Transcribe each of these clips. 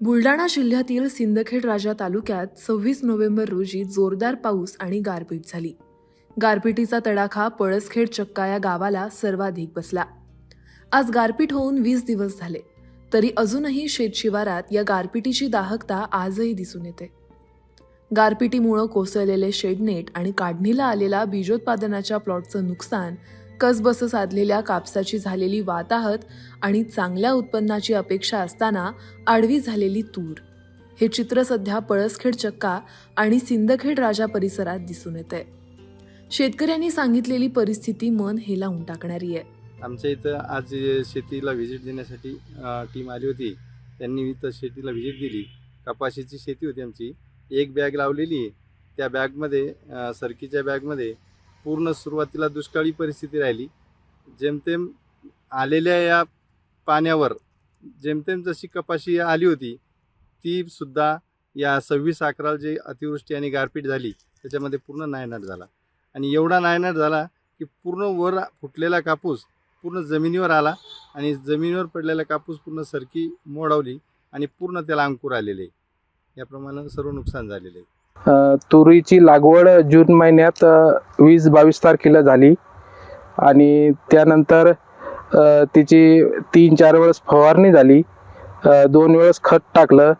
बुलढाणा जिल्ह्यातील सिंदखेड राजा तालुक्यात सव्वीस नोव्हेंबर रोजी जोरदार पाऊस आणि गारपीट झाली. गारपिटीचा तडाखा पळसखेड चक्का या गावाला सर्वाधिक बसला. आज गारपीट होऊन वीस दिवस झाले तरी अजूनही शेतशिवारात या गारपिटीची दाहकता आजही दिसून येते. गारपिटीमुळं कोसळलेले शेडनेट आणि काढणीला आलेला बीजोत्पादनाच्या प्लॉटचं नुकसान कसबस साधलेल्या कापसाची झालेली वाताहत आणि चांगल्या उत्पन्नाची अपेक्षा असताना आडवी झालेली तूर. हे चित्र सध्या पळसखेड चक्का आणि सिंदखेड राजा परिसरात दिसून येते शेतकऱ्यांनी सांगितलेली परिस्थिती मन हेलावून टाकणारी आहे आमच्या इथं आज शेतीला व्हिजिट देण्यासाठी टीम आली होती. त्यांनी इथं शेतीला व्हिजिट दिली. कपाशीची शेती होती आमची. एक बॅग लावलेली आहे. त्या बॅगमध्ये सरकीच्या बॅगमध्ये पूर्ण सुरुवातीला दुष्काळी परिस्थिती राहिली. जेमतेम आलेल्या या पाण्यावर जेमतेम जशी कपाशी आली होती ती सुद्धा या सव्वीस अकराला जे अतिवृष्टी आणि गारपीट झाली त्याच्यामध्ये पूर्ण नायनाट झाला. आणि एवढा नायनाट झाला की पूर्ण वर फुटलेला कापूस पूर्ण जमिनीवर आला आणि जमिनीवर पडलेला कापूस पूर्ण सरकी मोडावली आणि पूर्ण त्याला अंकुर आलेले. याप्रमाणे सर्व नुकसान झालेले. आहे तुरीची लागवड जून महिन्यात वीस बावीस तारखेला झाली. आणि त्यानंतर तिची तीन चार वेळेस फवारणी झाली. दोन वेळेस खत टाकलं.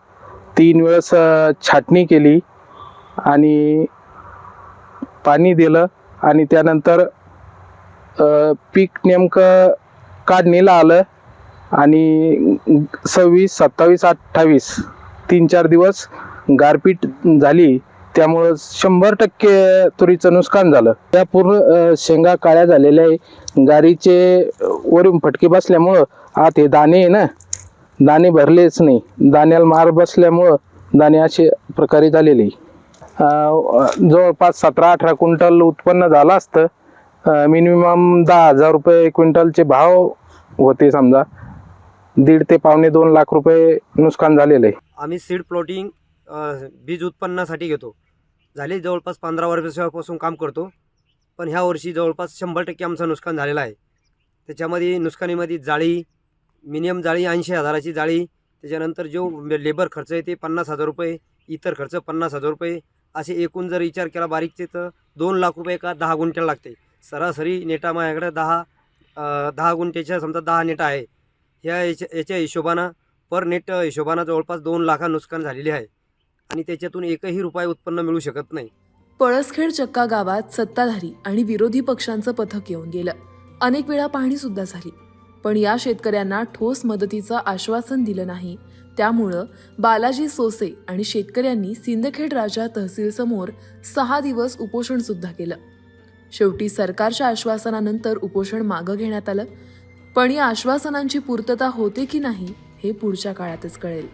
तीन वेळेस छाटणी केली. आणि पाणी दिलं. आणि त्यानंतर पीक नेमकं काढणीला आलं. आणि सव्वीस सत्तावीस अठ्ठावीस तीन चार दिवस गारपीट झाली. त्यामुळं शंभर टक्के तुरीचं नुकसान झालं. त्या पूर्ण शेंगा काळ्या झालेल्या आहे. गारीचे वरून फटके बसल्यामुळं आत हे दाणे आहे ना? दाणे भरलेच नाही. दाण्याला मार बसल्यामुळं दाणे असे प्रकारे झालेले आहे. जवळपास सतरा अठरा क्विंटल उत्पन्न झालं असतं. मिनिमम दहा हजार रुपये क्विंटलचे भाव होते समजा. दीड ते पावणे दोन लाख रुपये नुकसान झालेलं आहे. आम्ही सीड प्लॉटिंग बीज उत्पन्नासाठी घेतो. झाले जवळपास पंधरा वर्षापासून काम करतो. पण ह्या वर्षी जवळपास शंभर टक्के आमचं नुकसान झालेलं आहे. त्याच्यामध्ये नुकसानीमध्ये जाळी मिनिमम जाळी ऐंशी हजाराची जाळी त्याच्यानंतर जो लेबर खर्च आहे ते पन्नास हजार रुपये इतर खर्च पन्नास हजार रुपये असे एकूण जर विचार केला बारीकचे तर दोन लाख रुपये का दहा गुंठ्याला लागते. सरासरी नेटा माझ्याकडे दहा दहा गुंठ्याच्या समजा दहा नेटा आहे. ह्या याच्या याच्या हिशोबानं पर नेट हिशोबानं जवळपास दोन लाखा नुकसान झालेले आहे. आणि त्याच्यातून एकही रुपये उत्पन्न मिळू शकत नाही. पळसखेड चक्का गावात सत्ताधारी आणि विरोधी पक्षांचं पथक येऊन गेलं. अनेक वेळा पाहणी सुद्धा झाली. पण या शेतकऱ्यांना ठोस मदतीचं आश्वासन दिलं नाही. त्यामुळं बालाजी सोसे आणि शेतकऱ्यांनी सिंदखेड राजा तहसील समोर सहा दिवस उपोषण सुद्धा केलं. शेवटी सरकारच्या आश्वासनानंतर उपोषण मागं घेण्यात आलं. पण या आश्वासनांची पूर्तता होते की नाही हे पुढच्या काळातच कळेल.